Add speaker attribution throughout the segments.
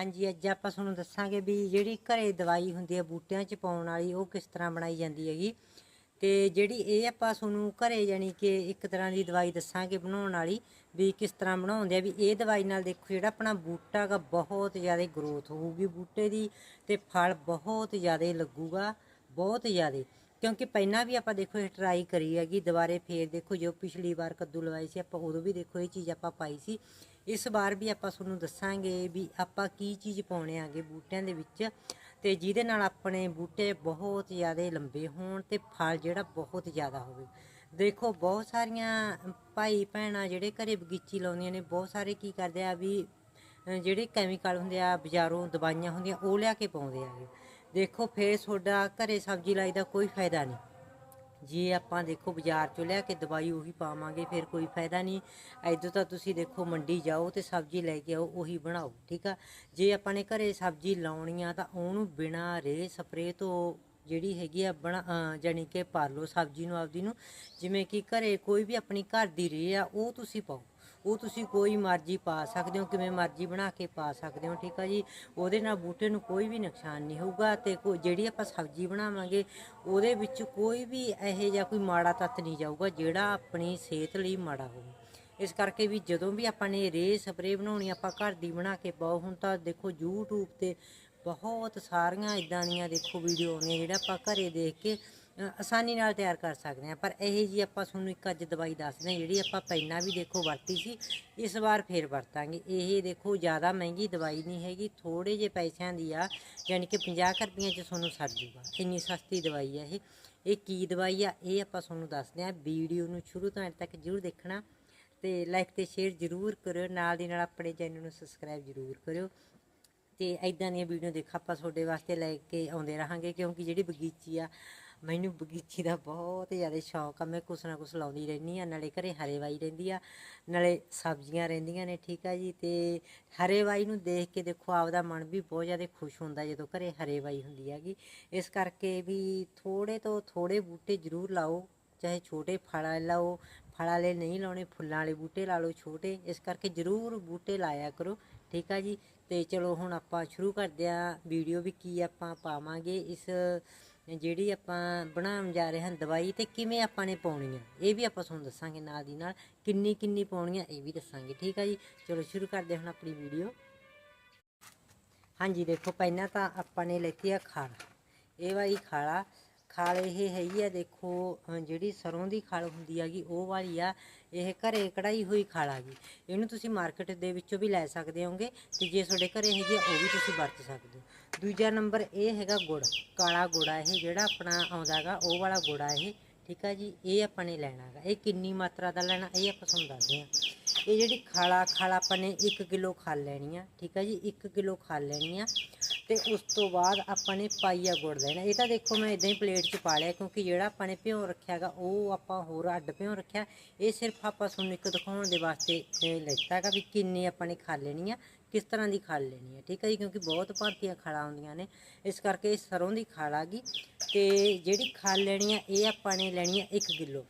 Speaker 1: ਹਾਂਜੀ, ਅੱਜ ਆਪਾਂ ਤੁਹਾਨੂੰ ਦੱਸਾਂਗੇ ਵੀ ਜਿਹੜੀ ਘਰੇ ਦਵਾਈ ਹੁੰਦੀ ਹੈ, ਬੂਟਿਆਂ 'ਚ ਪਾਉਣ ਵਾਲੀ, ਉਹ ਕਿਸ ਤਰ੍ਹਾਂ ਬਣਾਈ ਜਾਂਦੀ ਹੈਗੀ। ਤੇ ਜਿਹੜੀ ਇਹ ਆਪਾਂ ਤੁਹਾਨੂੰ ਘਰੇ ਜਾਨੀ ਕਿ ਇੱਕ ਤਰ੍ਹਾਂ ਦੀ ਦਵਾਈ ਦੱਸਾਂਗੇ ਬਣਾਉਣ ਵਾਲੀ, ਵੀ ਕਿਸ ਤਰ੍ਹਾਂ ਬਣਾਉਂਦੇ ਆ, ਵੀ ਇਹ ਦਵਾਈ ਨਾਲ ਦੇਖੋ ਜਿਹੜਾ ਆਪਣਾ ਬੂਟਾ ਗਾ ਬਹੁਤ ਜ਼ਿਆਦਾ ਗਰੋਥ ਹੋਊਗੀ ਬੂਟੇ ਦੀ ਤੇ ਫਲ ਬਹੁਤ ਜ਼ਿਆਦਾ ਲੱਗੂਗਾ, ਬਹੁਤ ਜ਼ਿਆਦਾ। ਕਿਉਂਕਿ ਪਹਿਲਾਂ ਵੀ ਆਪਾਂ ਦੇਖੋ ਇਹ ਟਰਾਈ ਕਰੀ ਹੈਗੀ, ਦੁਬਾਰੇ ਫੇਰ ਦੇਖੋ ਜੋ ਪਿਛਲੀ ਵਾਰ ਕੱਦੂ ਲਵਾਈ ਸੀ, ਆਪਾਂ ਉਦੋਂ ਵੀ ਦੇਖੋ ਇਹ ਚੀਜ਼ ਆਪਾਂ ਪਾਈ ਸੀ। ਇਸ ਵਾਰ ਵੀ ਆਪਾਂ ਤੁਹਾਨੂੰ ਦੱਸਾਂਗੇ ਵੀ ਆਪਾਂ ਕੀ ਚੀਜ਼ ਪਾਉਣੇ ਆਗੇ ਬੂਟਿਆਂ ਦੇ ਵਿੱਚ ਤੇ ਜਿਹਦੇ ਨਾਲ ਆਪਣੇ ਬੂਟੇ ਬਹੁਤ ਜ਼ਿਆਦਾ ਲੰਬੇ ਹੋਣ ਤੇ ਫਲ ਜਿਹੜਾ ਬਹੁਤ ਜ਼ਿਆਦਾ ਹੋਵੇ। ਦੇਖੋ, ਬਹੁਤ ਸਾਰੀਆਂ ਭਾਈ ਭੈਣਾਂ ਜਿਹੜੇ ਘਰੇ ਬਗੀਚੀ ਲਾਉਂਦੀਆਂ ਨੇ, ਬਹੁਤ ਸਾਰੇ ਕੀ ਕਰਦੇ ਆ ਵੀ ਜਿਹੜੇ ਕੈਮੀਕਲ ਹੁੰਦੇ ਆ, ਬਾਜ਼ਾਰੋਂ ਦਵਾਈਆਂ ਹੁੰਦੀਆਂ, ਉਹ ਲਿਆ ਕੇ ਪਾਉਂਦੇ ਆਗੇ ਦੇਖੋ, ਫੇਰ ਤੁਹਾਡਾ ਘਰੇ ਸਬਜ਼ੀ ਲਾਈ ਦਾ ਕੋਈ ਫਾਇਦਾ ਨਹੀਂ। ਜੇ ਆਪਾਂ ਦੇਖੋ ਬਾਜ਼ਾਰ ਚੋਂ ਲਿਆ ਕੇ ਦਵਾਈ ਉਹੀ ਪਾਵਾਂਗੇ ਫਿਰ ਕੋਈ ਫਾਇਦਾ ਨਹੀਂ। ਐਦੋਂ ਤਾਂ ਤੁਸੀਂ ਦੇਖੋ ਮੰਡੀ ਜਾਓ ਤੇ ਸਬਜ਼ੀ ਲੈ ਕੇ ਆਓ ਉਹੀ ਬਣਾਓ ਠੀਕ ਆ? ਜੇ ਆਪਾਂ ਨੇ ਘਰੇ ਸਬਜ਼ੀ ਲਾਉਣੀ ਆ ਤਾਂ ਉਹਨੂੰ ਬਿਨਾ ਰੇ ਸਪਰੇ ਤੋਂ ਜਿਹੜੀ ਹੈਗੀ ਆ ਬਣਾ ਅ, ਜਾਣੀ ਕਿ ਭਰ ਲਓ ਸਬਜ਼ੀ ਨੂੰ ਆਪਦੀ ਨੂੰ। ਜਿਵੇਂ ਕਿ ਘਰੇ ਕੋਈ ਵੀ ਆਪਣੀ ਘਰ ਦੀ ਰੇ ਆ ਉਹ ਤੁਸੀਂ ਪਾਓ। ਉਹ ਤੁਸੀਂ ਕੋਈ ਮਰਜ਼ੀ ਪਾ ਸਕਦੇ ਹੋ, ਕਿਵੇਂ ਮਰਜ਼ੀ ਬਣਾ ਕੇ ਪਾ ਸਕਦੇ ਹੋ, ਠੀਕ ਆ ਜੀ? ਉਹਦੇ ਨਾਲ ਬੂਟੇ ਨੂੰ ਕੋਈ ਵੀ ਨੁਕਸਾਨ ਨਹੀਂ ਹੋਊਗਾ ਤੇ ਕੋ, ਜਿਹੜੀ ਆਪਾਂ ਸਬਜ਼ੀ ਬਣਾਵਾਂਗੇ, ਉਹਦੇ ਵਿੱਚ ਕੋਈ ਵੀ ਇਹੋ ਜਿਹਾ ਕੋਈ ਮਾੜਾ ਤੱਤ ਨਹੀਂ ਜਾਊਗਾ, ਜਿਹੜਾ ਆਪਣੀ ਸਿਹਤ ਲਈ ਮਾੜਾ ਹੋਵੇ। ਇਸ ਕਰਕੇ ਵੀ ਜਦੋਂ ਵੀ ਆਪਾਂ ਨੇ ਰੇ ਸਪਰੇ ਬਣਾਉਣੀ, ਆਪਾਂ ਘਰ ਦੀ ਬਣਾ ਕੇ ਪਾਓ, ਹੁਣ ਤਾਂ ਦੇਖੋ YouTube ਤੇ ਬਹੁਤ ਸਾਰੀਆਂ ਇਦਾਂ ਦੀਆਂ ਦੇਖੋ ਵੀਡੀਓ ਆਉਂਦੀਆਂ, ਜਿਹੜਾ ਆਪਾਂ ਘਰੇ ਦੇਖ ਕੇ ਆਸਾਨੀ ਨਾਲ ਤਿਆਰ ਕਰ ਸਕਦੇ ਹਾਂ। ਪਰ ਇਹ ਜੀ ਆਪਾਂ ਤੁਹਾਨੂੰ ਇੱਕ ਅੱਜ ਦਵਾਈ ਦੱਸਦੇ ਹਾਂ ਜਿਹੜੀ ਆਪਾਂ ਪਹਿਲਾਂ ਵੀ ਦੇਖੋ ਵਰਤੀ ਸੀ, ਇਸ ਵਾਰ ਫੇਰ ਵਰਤਾਂਗੇ। ਇਹ ਦੇਖੋ ਜ਼ਿਆਦਾ ਮਹਿੰਗੀ ਦਵਾਈ ਨਹੀਂ ਹੈਗੀ ਥੋੜੇ ਜਿਹੇ ਪੈਸਿਆਂ ਦੀ ਆ, ਯਾਨੀ ਕਿ 50 ਕੁ ਰੁਪਈਆਂ 'ਚ ਤੁਹਾਨੂੰ ਸਰ ਜੂਗਾ। ਇੰਨੀ ਸਸਤੀ ਦਵਾਈ ਆ ਇਹ। ਇਹ ਕੀ ਦਵਾਈ ਆ, ਇਹ ਆਪਾਂ ਤੁਹਾਨੂੰ ਦੱਸਦੇ ਹਾਂ ਵੀਡੀਓ ਨੂੰ ਸ਼ੁਰੂ ਤੋਂ ਅੰਤ ਤੱਕ ਜ਼ਰੂਰ ਦੇਖਣਾ ਤੇ ਲਾਈਕ ਤੇ ਸ਼ੇਅਰ ਜ਼ਰੂਰ ਕਰਿਓ। ਨਾਲ ਦੀ ਨਾਲ ਆਪਣੇ ਚੈਨਲ ਨੂੰ ਸਬਸਕ੍ਰਾਈਬ ਜ਼ਰੂਰ ਕਰਿਓ। ਤੇ ਐਦਾਂ ਦੀਆਂ ਵੀਡੀਓ ਦੇਖ ਆਪਾਂ ਤੁਹਾਡੇ ਵਾਸਤੇ ਲੈ ਕੇ ਆਉਂਦੇ ਰਹਾਂਗੇ, ਕਿਉਂਕਿ ਜਿਹੜੀ ਬਗੀਚੀ ਆ ਮੈਨੂੰ ਬਗੀਚੀ ਦਾ ਬਹੁਤ ਜ਼ਿਆਦਾ ਸ਼ੌਕ ਆ। ਮੈਂ ਕੁਛ ਨਾ ਕੁਛ ਲਾਉਂਦੀ ਰਹਿੰਦੀ ਆ ਨਾਲੇ ਘਰੇ ਹਰੇਵਾਈ ਰਹਿੰਦੀ ਆ, ਨਾਲੇ ਸਬਜ਼ੀਆਂ ਰਹਿੰਦੀਆਂ ਨੇ, ਠੀਕ ਆ ਜੀ। ਤੇ ਹਰੇਵਾਈ ਨੂੰ ਦੇਖ ਕੇ ਦੇਖੋ, ਆਪਦਾ ਮਨ ਵੀ ਬਹੁਤ ਜ਼ਿਆਦਾ ਖੁਸ਼ ਹੁੰਦਾ ਜਦੋਂ ਘਰੇ ਹਰੇਵਾਈ ਹੁੰਦੀ ਹੈਗੀ। ਇਸ ਕਰਕੇ ਵੀ ਥੋੜੇ ਤੋਂ ਥੋੜੇ ਬੂਟੇ ਜ਼ਰੂਰ ਲਾਓ, ਚਾਹੇ ਛੋਟੇ ਫਲਾਂ ਲਾਓ, ਫਲਾਂ ਵਾਲੇ ਨਹੀਂ ਲਾਉਣੇ, ਫੁੱਲਾਂ ਵਾਲੇ ਬੂਟੇ ਲਾ ਲਓ ਛੋਟੇ। ਇਸ ਕਰਕੇ ਜ਼ਰੂਰ ਬੂਟੇ ਲਾਇਆ ਕਰੋ, ਠੀਕ ਆ ਜੀ। ਤੇ ਚਲੋ ਹੁਣ ਆਪਾਂ ਸ਼ੁਰੂ ਕਰਦੇ ਆ ਵੀਡੀਓ ਵੀ ਕੀ ਆਪਾਂ ਪਾਵਾਂਗੇ। ਇਸ ਜਿਹੜੀ ਆਪਾਂ ਬਣਾਉਣ ਜਾ ਰਹੇ ਹਾਂ ਦਵਾਈ ਤੇ ਕਿਵੇਂ ਆਪਾਂ ਨੇ ਪਾਉਣੀ ਆ, ਇਹ ਵੀ ਆਪਾਂ ਤੁਹਾਨੂੰ ਦੱਸਾਂਗੇ ਨਾਲ ਦੀ ਨਾਲ, ਕਿੰਨੀ ਕਿੰਨੀ ਪਾਉਣੀ ਆ, ਇਹ ਵੀ ਦੱਸਾਂਗੇ, ਠੀਕ ਆ ਜੀ? ਚਲੋ ਸ਼ੁਰੂ ਕਰਦੇ ਹੁਣ ਆਪਣੀ ਵੀਡੀਓ ਹਾਂਜੀ, ਦੇਖੋ, ਪਹਿਲਾਂ ਤਾਂ ਆਪਾਂ ਨੇ ਲੈਤੀ ਆ ਖਾਲਾ ਇਹ ਵਾਲੀ ਖਾਲਾ ਖਾਲ ਇਹ ਹੈਗੀ ਆ, ਦੇਖੋ ਜਿਹੜੀ ਸਰੋਂ ਦੀ ਖਾਲ ਹੁੰਦੀ ਹੈਗੀ ਉਹ ਵਾਲੀ ਆ, ਇਹ ਘਰੇ ਕਢਾਈ ਹੋਈ ਖਾਲ ਆ ਗਈ ਇਹਨੂੰ ਤੁਸੀਂ ਮਾਰਕੀਟ ਦੇ ਵਿੱਚੋਂ ਵੀ ਲੈ ਸਕਦੇ ਹੋਗੇ ਤੇ ਜੇ ਤੁਹਾਡੇ ਘਰੇ ਹੈਗੀ ਆ, ਉਹ ਵੀ ਤੁਸੀਂ ਵਰਤ ਸਕਦੇ ਹੋ। ਦੂਜਾ ਨੰਬਰ ਇਹ ਹੈਗਾ ਗੁੜ, ਕਾਲਾ ਗੁੜ ਆ ਇਹ, ਜਿਹੜਾ ਆਪਣਾ ਆਉਂਦਾਗਾ ਉਹ ਵਾਲਾ ਗੁੜ ਆ ਇਹ, ਠੀਕ ਆ ਜੀ, ਇਹ ਆਪਾਂ ਨੇ ਲੈਣਾ ਹੈਗਾ ਇਹ ਕਿੰਨੀ ਮਾਤਰਾ ਦਾ ਲੈਣਾ, ਇਹ ਆਪਾਂ ਤੁਹਾਨੂੰ ਦੱਸਦੇ ਹਾਂ ਇਹ ਜਿਹੜੀ ਖਾਲਾ ਖਾਲਾ ਆਪਾਂ ਨੇ 1 ਕਿਲੋ ਖਾਲ ਲੈਣੀ ਆ, ਠੀਕ ਆ ਜੀ 1 ਕਿਲੋ ਖਾਲ ਲੈਣੀ ਆ। ਤੇ ਉਸ ਤੋਂ ਬਾਅਦ ਆਪਾਂ ਨੇ ਪਾਈਆ ਗੁੜ ਲੈਣਾ ਇਹ ਤਾਂ ਦੇਖੋ ਮੈਂ ਇਦਾਂ ਹੀ ਪਲੇਟ 'ਚ ਪਾ ਲਿਆ ਕਿਉਂਕਿ ਜਿਹੜਾ ਆਪਾਂ ਨੇ ਭਿਉਂ ਰੱਖਿਆਗਾ ਉਹ ਆਪਾਂ ਹੋਰ ਅੱਡ ਭਿਉਂ ਰੱਖਿਆ। ਇਹ ਸਿਰਫ ਆਪਾਂ ਤੁਹਾਨੂੰ ਇੱਕ ਦਿਖਾਉਣ ਦੇ ਵਾਸਤੇ ਇਹ ਲੈਤਾ ਵੀ ਕਿੰਨੇ ਆਪਾਂ ਨੇ ਖਾ ਲੈਣੀ ਆ, ਕਿਸ ਤਰ੍ਹਾਂ ਦੀ ਖਾਲ ਲੈਣੀ ਹੈ ਠੀਕ ਹੈ ਜੀ? ਕਿਉਂਕਿ ਬਹੁਤ ਭਾਰਤੀਆਂ ਖਾਲਾਂ ਆਉਂਦੀਆਂ ਨੇ। ਇਸ ਕਰਕੇ ਇਹ ਸਰੋਂ ਦੀ ਖਾਲ ਆ ਗਈ। ਤੇ ਜਿਹੜੀ ਖਾਲ ਲੈਣੀ ਆ, ਇਹ ਆਪਾਂ ਨੇ ਲੈਣੀ ਆ 1 ਕਿਲੋ।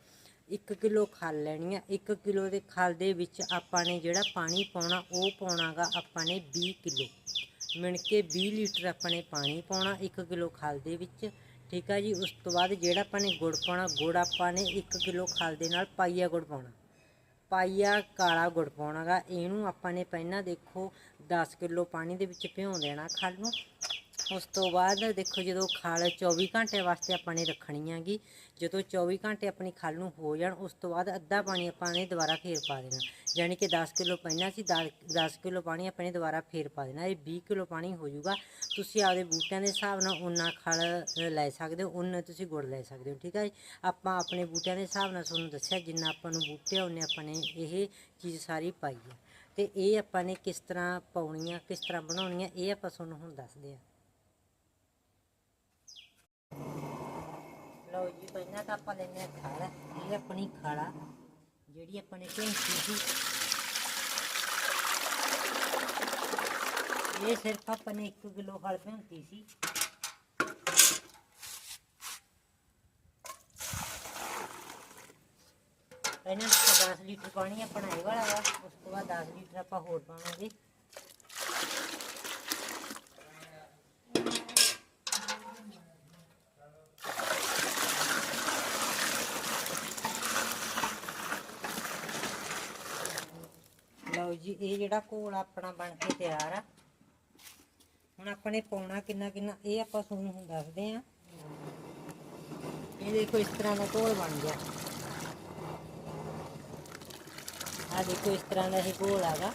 Speaker 1: 1 ਕਿਲੋ ਖਾਲ ਲੈਣੀ ਆ। 1 ਕਿਲੋ ਦੇ ਖਾਲ ਦੇ ਵਿੱਚ ਆਪਾਂ ਨੇ ਜਿਹੜਾ ਪਾਣੀ ਪਾਉਣਾ, ਉਹ ਪਾਉਣਾਗਾ ਆਪਾਂ ਨੇ 20 ਕਿਲੋ। ਮਿਣ ਕੇ 20 ਲੀਟਰ ਆਪਾਂ ਨੇ ਪਾਣੀ ਪਾਉਣਾ 1 ਕਿਲੋ ਖਾਲ ਦੇ ਵਿੱਚ, ਠੀਕ ਆ ਜੀ? ਉਸ ਤੋਂ ਬਾਅਦ ਜਿਹੜਾ ਆਪਾਂ ਨੇ ਗੁੜ ਪਾਉਣਾ, ਗੁੜ ਆਪਾਂ ਨੇ 1 ਕਿਲੋ ਖਲ ਦੇ ਨਾਲ ਪਾਈਆ ਗੁੜ ਪਾਉਣਾ। ਪਾਈਆ ਕਾਲਾ ਗੁੜ ਪਾਉਣਾਗਾ, ਇਹਨੂੰ ਆਪਾਂ ਨੇ ਪਹਿਲਾਂ ਦੇਖੋ 10 ਕਿਲੋ ਪਾਣੀ ਦੇ ਵਿੱਚ ਭਿਉਂ ਦੇਣਾ ਖਲ ਨੂੰ। ਉਸ ਤੋਂ ਬਾਅਦ ਦੇਖੋ ਜਦੋਂ ਖਾਲ 24 ਘੰਟੇ ਵਾਸਤੇ ਆਪਾਂ ਨੇ ਰੱਖਣੀ ਹੈਗੀ ਜਦੋਂ 24 ਘੰਟੇ ਆਪਣੀ ਖਲ ਨੂੰ ਹੋ ਜਾਣ, ਉਸ ਤੋਂ ਬਾਅਦ ਅੱਧਾ ਪਾਣੀ ਆਪਾਂ ਨੇ ਦੁਬਾਰਾ ਫੇਰ ਪਾ ਦੇਣਾ। ਯਾਨੀ ਕਿ 10 ਕਿਲੋ ਪਹਿਲਾਂ ਸੀ 10 ਕਿਲੋ ਪਾਣੀ ਆਪਾਂ ਨੇ ਦੁਬਾਰਾ ਫੇਰ ਪਾ ਦੇਣਾ। ਇਹ 20 ਕਿਲੋ ਪਾਣੀ ਹੋ ਜਾਊਗਾ। ਤੁਸੀਂ ਆਪਦੇ ਬੂਟਿਆਂ ਦੇ ਹਿਸਾਬ ਨਾਲ ਉਨਾ ਖਲ ਲੈ ਸਕਦੇ ਹੋ ਉਨਾ ਤੁਸੀਂ ਗੁੜ ਲੈ ਸਕਦੇ ਹੋ, ਠੀਕ ਹੈ ਜੀ? ਆਪਾਂ ਆਪਣੇ ਬੂਟਿਆਂ ਦੇ ਹਿਸਾਬ ਨਾਲ ਤੁਹਾਨੂੰ ਦੱਸਿਆ, ਜਿੰਨਾ ਆਪਾਂ ਨੂੰ ਬੂਟੇ ਉਹਨੇ ਆਪਾਂ ਨੇ ਇਹ ਚੀਜ਼ ਸਾਰੀ ਪਾਈ ਹੈ ਤੇ ਇਹ ਆਪਾਂ ਨੇ ਕਿਸ ਤਰ੍ਹਾਂ ਪਾਉਣੀ ਆ ਕਿਸ ਤਰ੍ਹਾਂ ਬਣਾਉਣੀ ਆ ਇਹ ਆਪਾਂ ਤੁਹਾਨੂੰ ਹੁਣ ਦੱਸਦੇ ਆ। ਲਓ ਜੀ, ਪਹਿਲਾਂ ਤਾਂ ਆਪਾਂ ਲੈਣੇ ਆ ਖਾਲਾ, ਇਹ ਆਪਣੀ ਖਾਲਾ ਜਿਹੜੀ ਆਪਾਂ ਨੇ ਭੇਂਤੀ ਸੀ। ਇਹ ਸਿਰਫ ਆਪਾਂ ਨੇ 1 ਕਿਲੋ ਖਲ ਭੇਂਤੀ ਸੀ। ਪਹਿਲਾਂ ਤਾਂ 10 ਲੀਟਰ ਪਾਣੀ ਆਪਣਾ ਇਹ ਵਾਲਾ ਵਾ, ਉਸ ਤੋਂ ਬਾਅਦ 10 ਲੀਟਰ ਆਪਾਂ ਹੋਰ ਪਾਵਾਂਗੇ। ਇਹ ਜਿਹੜਾ ਘੋਲ ਆਪਣਾ ਬਣ ਕੇ ਤਿਆਰ ਆ। ਹੁਣ ਆਪਾਂ ਨੇ ਪਾਉਣਾ ਕਿੰਨਾ ਕਿੰਨਾ, ਇਹ ਆਪਾਂ ਤੁਹਾਨੂੰ ਹੁਣ ਦੱਸਦੇ ਆ। ਇਹ ਦੇਖੋ ਇਸ ਤਰ੍ਹਾਂ ਦਾ ਘੋਲ ਬਣ ਗਿਆ। ਆ ਦੇਖੋ ਇਸ ਤਰ੍ਹਾਂ ਦਾ ਇਹ ਘੋਲ ਆਗਾ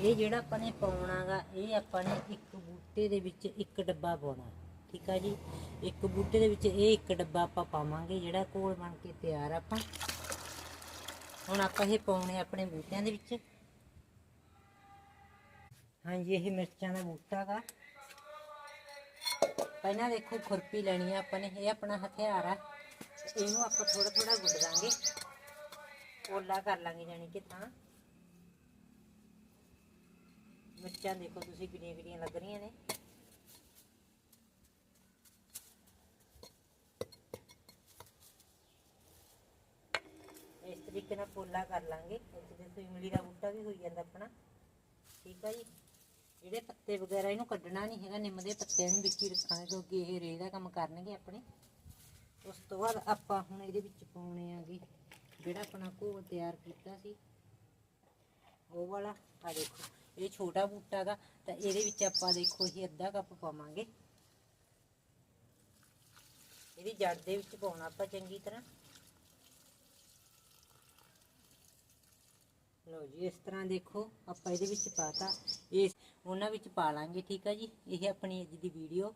Speaker 1: ਇਹ ਜਿਹੜਾ ਆਪਾਂ ਨੇ ਪਾਉਣਾਗਾ ਇਹ ਆਪਾਂ ਨੇ ਇੱਕ ਬੂਟੇ ਦੇ ਵਿੱਚ ਇੱਕ ਡੱਬਾ ਪਾਉਣਾ। ਠੀਕ ਆ ਜੀ? ਇੱਕ ਬੂਟੇ ਦੇ ਵਿੱਚ ਇਹ ਇੱਕ ਡੱਬਾ ਆਪਾਂ ਪਾਵਾਂਗੇ, ਜਿਹੜਾ ਘੋਲ ਬਣ ਕੇ ਤਿਆਰ ਆਪਾਂ। ਹੁਣ ਆਪਾਂ ਇਹ ਪਾਉਣੇ ਆਪਣੇ ਬੂਟਿਆਂ ਦੇ ਵਿੱਚ। ਹਾਂਜੀ, ਇਹ ਮਿਰਚਾਂ ਦਾ ਬੂਟਾ ਗਾ। ਪਹਿਲਾਂ ਦੇਖੋ, ਖੁਰਪੀ ਲੈਣੀ ਆ ਆਪਾਂ ਨੇ, ਇਹ ਆਪਣਾ ਹਥਿਆਰ ਆ। ਇਹਨੂੰ ਆਪਾਂ ਥੋੜਾ ਥੋੜਾ ਗੁੱਡ ਦਾਂਗੇ। ਓਲਾ ਕਰ ਲਾਂਗੇ ਜਾਨੀ ਕਿ ਤਾਂ। ਮਿਰਚਾਂ ਦੇਖੋ ਤੁਸੀਂ ਕਿੰਨੀਆਂ ਕਿੰਨੀਆਂ ਲੱਗ ਰਹੀਆਂ ਨੇ। ਇਸ ਤਰੀਕੇ ਨਾਲ ਪੋਲਾ ਕਰ ਲਾਂਗੇ ਇੱਥੇ ਦੇਖੋ ਇਮਲੀ ਦਾ ਬੂਟਾ ਵੀ ਹੋਈ ਜਾਂਦਾ ਆਪਣਾ। ਠੀਕ ਆ ਜੀ? ਜਿਹੜੇ ਪੱਤੇ ਵਗੈਰਾ ਇਹਨੂੰ ਕੱਢਣਾ ਨਹੀਂ ਹੈਗਾ, ਨਿੰਮ ਦੇ ਪੱਤਿਆਂ ਨੂੰ ਵਿੱਚ ਹੀ ਰੱਖਾਂਗੇ ਕਿਉਂਕਿ ਇਹ ਰੇਹ ਦਾ ਕੰਮ ਕਰਨਗੇ ਆਪਣੇ। ਉਸ ਤੋਂ ਬਾਅਦ ਆਪਾਂ ਹੁਣ ਇਹਦੇ ਵਿੱਚ ਪਾਉਣੇ ਆਗੇ ਜਿਹੜਾ ਆਪਣਾ ਘੋਲ ਤਿਆਰ ਕੀਤਾ ਸੀ। ਉਹ ਵਾਲਾ ਆ ਦੇਖੋ, ਇਹ ਛੋਟਾ ਬੂਟਾ ਦਾ ਤਾਂ ਇਹਦੇ ਵਿੱਚ ਆਪਾਂ ਦੇਖੋ ਇਹ ਅੱਧਾ ਕੱਪ ਪਾਵਾਂਗੇ। ਇਹਦੀ ਜੜ ਦੇ ਵਿੱਚ ਪਾਉਣਾ ਆਪਾਂ ਚੰਗੀ ਤਰ੍ਹਾਂ। ਲਓ ਜੀ, ਇਸ ਤਰ੍ਹਾਂ ਦੇਖੋ, ਆਪਾਂ ਇਹਦੇ ਵਿੱਚ ਪਾਤਾ। ਇਸ ਉਹਨਾਂ ਵਿੱਚ ਪਾ ਲਾਂਗੇ, ਠੀਕ ਆ ਜੀ? ਇਹ ਆਪਣੀ ਅੱਜ ਦੀ ਵੀਡੀਓ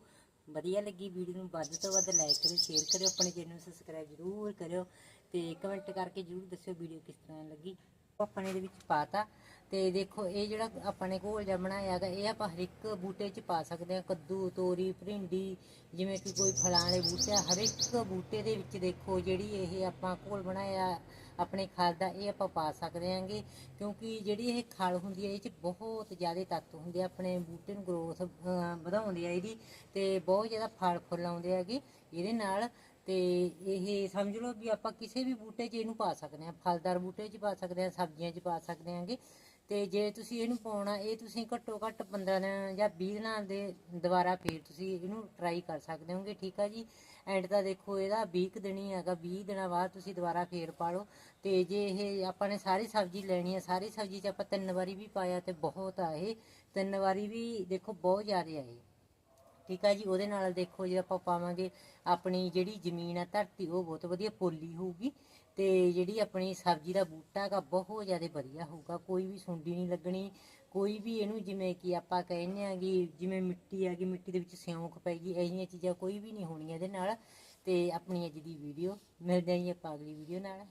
Speaker 1: ਵਧੀਆ ਲੱਗੀ ਵੀਡੀਓ ਨੂੰ, ਵੱਧ ਤੋਂ ਵੱਧ ਲਾਈਕ ਕਰਿਓ ਸ਼ੇਅਰ ਕਰਿਓ, ਆਪਣੇ ਚੈਨਲ ਨੂੰ ਸਬਸਕ੍ਰਾਈਬ ਜ਼ਰੂਰ ਕਰਿਓ। ਤੇ ਕਮੈਂਟ ਕਰਕੇ ਜ਼ਰੂਰ ਦੱਸਿਓ ਵੀਡੀਓ ਕਿਸ ਤਰ੍ਹਾਂ ਲੱਗੀ। ਆਪਾਂ ਨੇ ਇਹਦੇ ਵਿੱਚ ਪਾਤਾ। ਤੇ ਦੇਖੋ, ਇਹ ਜਿਹੜਾ ਆਪਣੇ ਘੋਲ ਜਾਂ ਬਣਾਇਆ ਹੈਗਾ, ਇਹ ਆਪਾਂ ਹਰ ਇੱਕ ਬੂਟੇ 'ਚ ਪਾ ਸਕਦੇ ਹਾਂ। ਕੱਦੂ, ਤੋਰੀ ਭਰਿੰਡੀ ਜਿਵੇਂ ਕਿ ਕੋਈ ਫਲਾਂ ਵਾਲੇ ਬੂਟੇ ਹਰ ਇੱਕ ਬੂਟੇ ਦੇ ਵਿੱਚ ਦੇਖੋ, ਜਿਹੜੀ ਇਹ ਆਪਾਂ ਘੋਲ ਬਣਾਇਆ ਆਪਣੇ ਖਲ ਦਾ ਇਹ ਆਪਾਂ ਪਾ ਸਕਦੇ ਹਾਂਗੇ, ਕਿਉਂਕਿ ਜਿਹੜੀ ਇਹ ਖਲ ਹੁੰਦੀ ਹੈ, ਇਹ 'ਚ ਬਹੁਤ ਜ਼ਿਆਦਾ ਤੱਤ ਹੁੰਦੇ ਆ, ਆਪਣੇ ਬੂਟੇ ਨੂੰ ਗਰੋਥ ਵਧਾਉਂਦੇ ਆ ਇਹਦੀ ਤੇ ਬਹੁਤ ਜ਼ਿਆਦਾ ਫਲ ਫੁੱਲ ਆਉਂਦੇ ਹੈਗੇ ਇਹਦੇ ਨਾਲ ਤੇ ਇਹ ਸਮਝ ਲਓ ਵੀ ਆਪਾਂ ਕਿਸੇ ਵੀ ਬੂਟੇ 'ਚ ਇਹਨੂੰ ਪਾ ਸਕਦੇ ਹਾਂ, ਫਲਦਾਰ ਬੂਟੇ 'ਚ ਪਾ ਸਕਦੇ ਹਾਂ, ਸਬਜ਼ੀਆਂ 'ਚ ਪਾ ਸਕਦੇ ਹਾਂਗੇ ਤੇ ਜੇ ਤੁਸੀਂ ਇਹਨੂੰ ਪਾਉਣਾ, ਇਹ ਤੁਸੀਂ ਘੱਟੋ ਘੱਟ 15 ਦਿਨ ਜਾਂ 20 ਦਿਨਾਂ ਦੇ ਦੁਬਾਰਾ ਫੇਰ ਤੁਸੀਂ ਇਹਨੂੰ ਟਰਾਈ ਕਰ ਸਕਦੇ ਹੋਗੇ, ਠੀਕ ਆ ਜੀ? ਐਂਡ ਤਾਂ ਦੇਖੋ ਇਹਦਾ 20 ਕੁ ਦਿਨ ਹੀ ਹੈਗਾ 20 ਦਿਨਾਂ ਬਾਅਦ ਤੁਸੀਂ ਦੁਬਾਰਾ ਫੇਰ ਪਾ ਲਓ ਤੇ ਜੇ ਇਹ ਆਪਾਂ ਨੇ ਸਾਰੀ ਸਬਜ਼ੀ ਲੈਣੀ ਹੈ, ਸਾਰੀ ਸਬਜ਼ੀ 'ਚ ਆਪਾਂ ਤਿੰਨ ਵਾਰੀ ਵੀ ਪਾਇਆ ਤੇ ਬਹੁਤ ਆ ਇਹ। ਤਿੰਨ ਵਾਰੀ ਵੀ ਦੇਖੋ ਬਹੁਤ ਜ਼ਿਆਦਾ ਆ ਇਹ। ਠੀਕ ਆ ਜੀ? ਉਹਦੇ ਨਾਲ ਦੇਖੋ ਜੇ ਆਪਾਂ ਪਾਵਾਂਗੇ ਆਪਣੀ ਜਿਹੜੀ ਜ਼ਮੀਨ ਆ, ਧਰਤੀ, ਉਹ ਬਹੁਤ ਵਧੀਆ ਪੋਲੀ ਹੋਊਗੀ। ਤੇ ਜਿਹੜੀ ਆਪਣੀ ਸਬਜ਼ੀ ਦਾ ਬੂਟਾ ਹੈਗਾ, ਬਹੁਤ ਜ਼ਿਆਦਾ ਵਧੀਆ ਹੋਊਗਾ। ਕੋਈ ਵੀ ਸੁੰਡੀ ਨਹੀਂ ਲੱਗਣੀ। ਕੋਈ ਵੀ ਇਹਨੂੰ ਜਿਵੇਂ ਕਿ ਆਪਾਂ ਕਹਿੰਦੇ ਆ ਕਿ ਜਿਵੇਂ ਮਿੱਟੀ ਆ ਗਈ ਮਿੱਟੀ ਦੇ ਵਿੱਚ ਸਿਉਂਕ ਪੈਗੀ ਇਹੋ ਜਿਹੀਆਂ ਚੀਜ਼ਾਂ ਕੋਈ ਵੀ ਨਹੀਂ ਹੋਣੀਆਂ ਇਹਦੇ ਨਾਲ। ਤੇ ਆਪਣੀ ਅੱਜ ਦੀ ਵੀਡੀਓ ਮਿਲਦੇ ਹਾਂ ਜੀ ਆਪਾਂ ਅਗਲੀ ਵੀਡੀਓ ਨਾਲ।